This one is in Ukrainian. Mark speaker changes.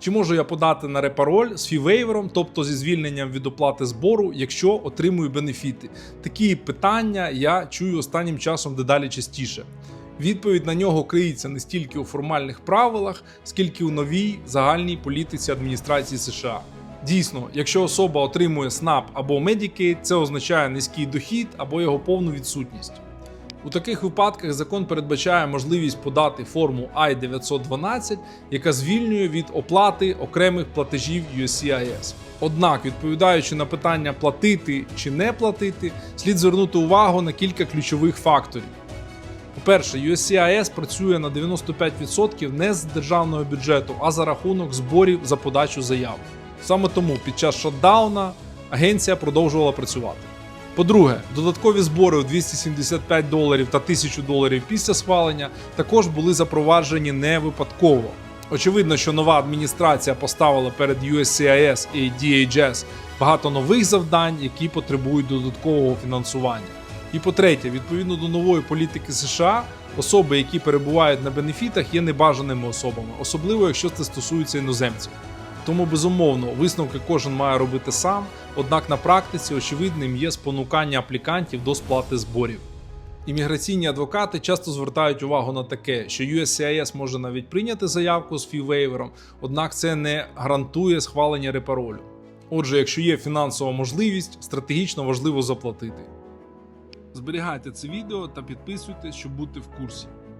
Speaker 1: Чи можу я подати на репароль з фівейвером, тобто зі звільненням від оплати збору, якщо отримую бенефіти? Такі питання я чую останнім часом дедалі частіше. Відповідь на нього криється не стільки у формальних правилах, скільки у новій загальній політиці адміністрації США. Дійсно, якщо особа отримує SNAP або Medicaid, це означає низький дохід або його повну відсутність. У таких випадках закон передбачає можливість подати форму I-912, яка звільнює від оплати окремих платежів USCIS. Однак, відповідаючи на питання платити чи не платити, слід звернути увагу на кілька ключових факторів. По-перше, USCIS працює на 95% не з державного бюджету, а за рахунок зборів за подачу заяв. Саме тому під час шотдауна агенція продовжувала працювати. По-друге, додаткові збори у 275 доларів та 1000 доларів після схвалення також були запроваджені не випадково. Очевидно, що нова адміністрація поставила перед USCIS і DHS багато нових завдань, які потребують додаткового фінансування. І по-третє, відповідно до нової політики США, особи, які перебувають на бенефітах, є небажаними особами, особливо якщо це стосується іноземців. Тому безумовно висновки кожен має робити сам, однак на практиці очевидним є спонукання аплікантів до сплати зборів. Імміграційні адвокати часто звертають увагу на таке, що USCIS може навіть прийняти заявку з фівейвером, однак це не гарантує схвалення репаролю. Отже, якщо є фінансова можливість, стратегічно важливо заплатити. Зберігайте це відео та підписуйтесь, щоб бути в курсі.